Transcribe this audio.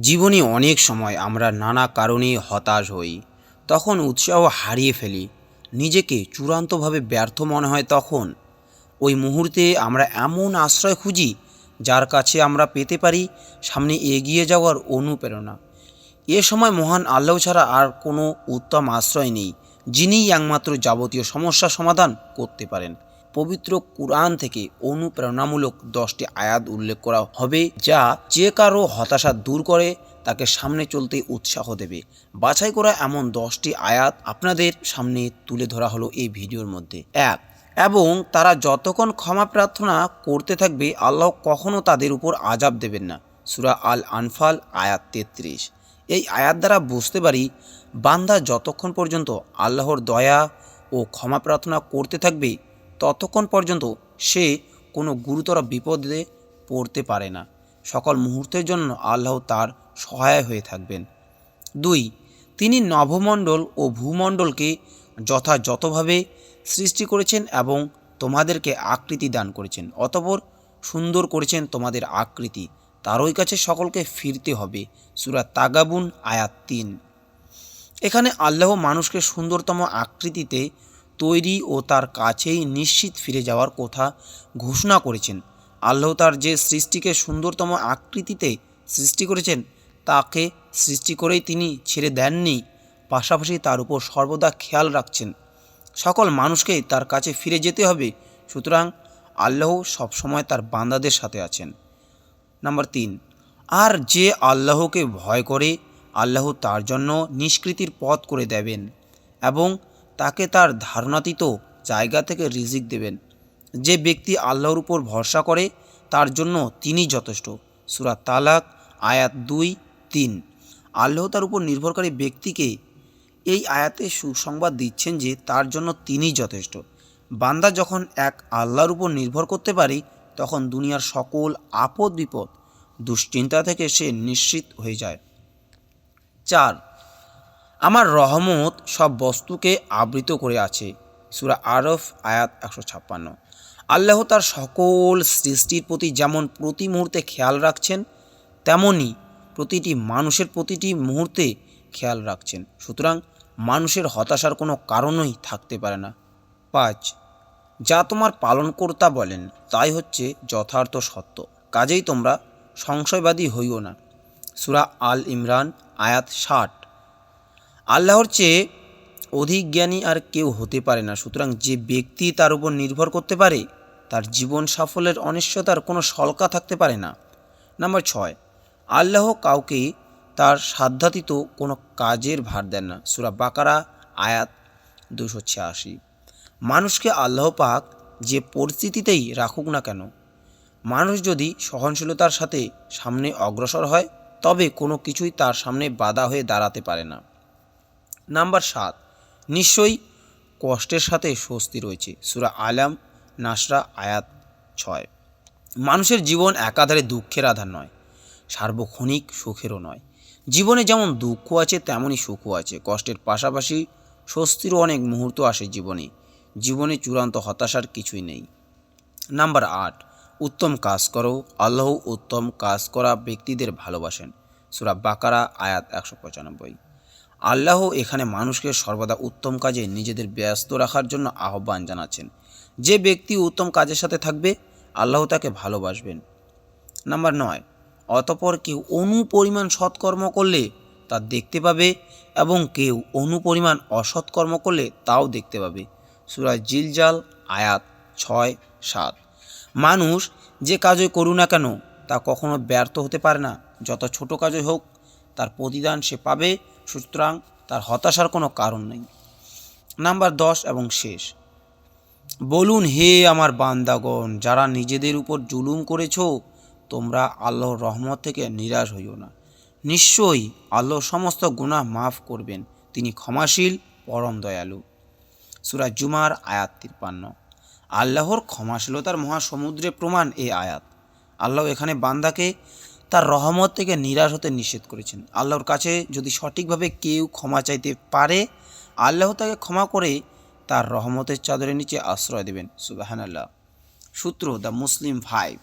জীবনে অনেক সময় আমরা নানা কারণে হতাশ হই। তখন উৎসাহ হারিয়ে ফেলি। নিজেকে চূড়ান্তভাবে ব্যর্থ মনে হয় তখন। ওই মুহূর্তে আমরা এমন আশ্রয় খুঁজি, যার কাছে আমরা পেতে পারি সামনে এগিয়ে যাওয়ার অনুপ্রেরণা। এ সময় মহান আল্লাহ ছাড়া আর কোনো উত্তম আশ্রয় নেই, যিনিই একমাত্র যাবতীয় সমস্যা সমাধান করতে পারেন। পবিত্র কুরআন থেকে অনুপ্রেরণামূলক দশটি আয়াত উল্লেখ করা হবে যা যে কারও হতাশা দূর করে, তাকে সামনে চলতে উৎসাহ দেবে। বাছাই করা এমন দশটি আয়াত আপনাদের সামনে তুলে ধরা হলো এই ভিডিওর মধ্যে। এক, এবং তারা যতক্ষণ ক্ষমা প্রার্থনা করতে থাকবে, আল্লাহ কখনো তাদের উপর আজাব দেবেন না। সুরা আল আনফাল আয়াত তেত্রিশ। এই আয়াত দ্বারা বুঝতে পারি, বান্দা যতক্ষণ পর্যন্ত আল্লাহর দয়া ও ক্ষমা প্রার্থনা করতে থাকবে ততক্ষণ পর্যন্ত সে কোনো গুরুতর বিপদে পড়তে পারে না। সকল মুহূর্তের জন্য আল্লাহ তার সহায় হয়ে থাকবেন। দুই, তিনি নভমণ্ডল ও ভূমণ্ডলকে যথাযথভাবে সৃষ্টি করেছেন এবং তোমাদেরকে আকৃতি দান করেছেন, অতপর সুন্দর করেছেন তোমাদের আকৃতি। তারই কাছে সকলকে ফিরতে হবে। সুরা তাগাবুন, আয়াত তিন। এখানে আল্লাহ মানুষকে সুন্দরতম আকৃতিতে তৈরি ও তার কাছেই নিশ্চিত ফিরে যাওয়ার কথা ঘোষণা করেছেন। আল্লাহ তার যে সৃষ্টিকে সুন্দরতম আকৃতিতে সৃষ্টি করেছেন, তাকে সৃষ্টি করেই তিনি ছেড়ে দেননি, পাশাপাশি তার উপর সর্বদা খেয়াল রাখছেন। সকল মানুষকেই তার কাছে ফিরে যেতে হবে, সুতরাং আল্লাহ সবসময় তার বান্দাদের সাথে আছেন। নাম্বার তিন, আর যে আল্লাহকে ভয় করে, আল্লাহ তার জন্য নিষ্কৃতির পথ করে দেবেন এবং তাকে তার ধারণাতীত জায়গা থেকে রিজিক দেবেন। যে ব্যক্তি আল্লাহর উপর ভরসা করে, তার জন্য তিনি যথেষ্ট। সুরা তালাক, আয়াত দুই, তিন। আল্লাহ তার উপর নির্ভরকারী ব্যক্তিকে এই আয়াতে সুসংবাদ দিচ্ছেন যে তার জন্য তিনি যথেষ্ট। বান্দা যখন এক আল্লাহর উপর নির্ভর করতে পারে, তখন দুনিয়ার সকল আপদ বিপদ, দুশ্চিন্তা থেকে সে নিশ্চিত হয়ে যায়। চার, আমার রহমত সব বস্তুকে আবৃত করে আছে। সুরা আরফ, আয়াত একশো ছাপ্পান্ন। আল্লাহ তার সকল সৃষ্টির প্রতি যেমন প্রতি মুহূর্তে খেয়াল রাখছেন তেমনই প্রতিটি মানুষের প্রতিটি মুহূর্তে খেয়াল রাখছেন। সুতরাং মানুষের হতাশার কোনো কারণই থাকতে পারে না। পাঁচ, যা তোমার পালনকর্তা বলেন, তাই হচ্ছে যথার্থ সত্য। কাজেই তোমরা সংশয়বাদী হইও না। সুরা আল ইমরান, আয়াত ষাট। আল্লাহর চেয়ে অধিক জ্ঞানী আর কেউ হতে পারে না। সুতরাং যে ব্যক্তি তার উপর নির্ভর করতে পারে, তার জীবন সাফল্যের অনিশ্চয়তার কোনো শলকা থাকতে পারে না। নাম্বার ছয়, আল্লাহ কাউকে তার সাধ্যাতীত কোনো কাজের ভার দেন না। সুরা বাকারা, আয়াত দুশো ছিয়াশি। মানুষকে আল্লাহ পাক যে পরিস্থিতিতেই রাখুক না কেন, মানুষ যদি সহনশীলতার সাথে সামনে অগ্রসর হয়, তবে কোনো কিছুই তার সামনে বাধা হয়ে দাঁড়াতে পারে না। নাম্বার সাত, নিশ্চয়ই কষ্টের সাথে স্বস্তি রয়েছে। সুরা আলাম, নাসরা, আয়াত ছয়। মানুষের জীবন একাধারে দুঃখের আধার নয়, সার্বক্ষণিক সুখেরও নয়। জীবনে যেমন দুঃখ আছে, তেমনই সুখও আছে। কষ্টের পাশাপাশি স্বস্তিরও অনেক মুহূর্ত আসে জীবনে। জীবনে চূড়ান্ত হতাশার কিছুই নেই। নাম্বার আট, উত্তম কাজ করো। আল্লাহ উত্তম কাজ করা ব্যক্তিদের ভালোবাসেন। সুরা বাকারা, আয়াত একশো পঁচানব্বই। আল্লাহ এখানে মানুষকে সর্বদা উত্তম কাজে নিজেদের ব্যস্ত রাখার জন্য আহ্বান জানাচ্ছেন। যে ব্যক্তি উত্তম কাজের সাথে থাকবে, আল্লাহ তাকে ভালোবাসবেন। নাম্বার নয়, অতপর কেউ অনুপরিমাণ সৎকর্ম করলে তা দেখতে পাবে এবং কেউ অনুপরিমাণ অসৎকর্ম করলে তাও দেখতে পাবে। সুরা জিলজাল, আয়াত ছয়, সাত। মানুষ যে কাজই করুক না কেন, তা কখনো ব্যর্থ হতে পারে না। যত ছোট কাজই হোক, তার প্রতিদান সে পাবে সুতরাং তার হতাশার কোনো কারণ নেই। নাম্বার দশ এবং শেষ। বলুন, হে আমার বান্দাগণ, যারা নিজেদের উপর জুলুম করেছ, তোমরা আল্লাহর রহমত থেকে নিরাশ হইও না। নিশ্চয়ই আল্লাহ সমস্ত গুনাহ মাফ করবেন। তিনি ক্ষমাশীল, পরম দয়ালু। সুরা জুমার আয়াত তিপ্পান্ন। আল্লাহর ক্ষমাশীলতার মহাসমুদ্রে প্রমাণ এ আয়াত। আল্লাহ এখানে বান্দাকে তার রহমত থেকে নিরাশ হতে নিষেধ করেছেন। আল্লাহর কাছে যদি সঠিকভাবে কেউ ক্ষমা চাইতে পারে, আল্লাহ তাকে ক্ষমা করে তার রহমতের চাদরের নিচে আশ্রয় দেবেন। সুবাহান আল্লাহ সূত্র দ্য মুসলিম ফাইভ।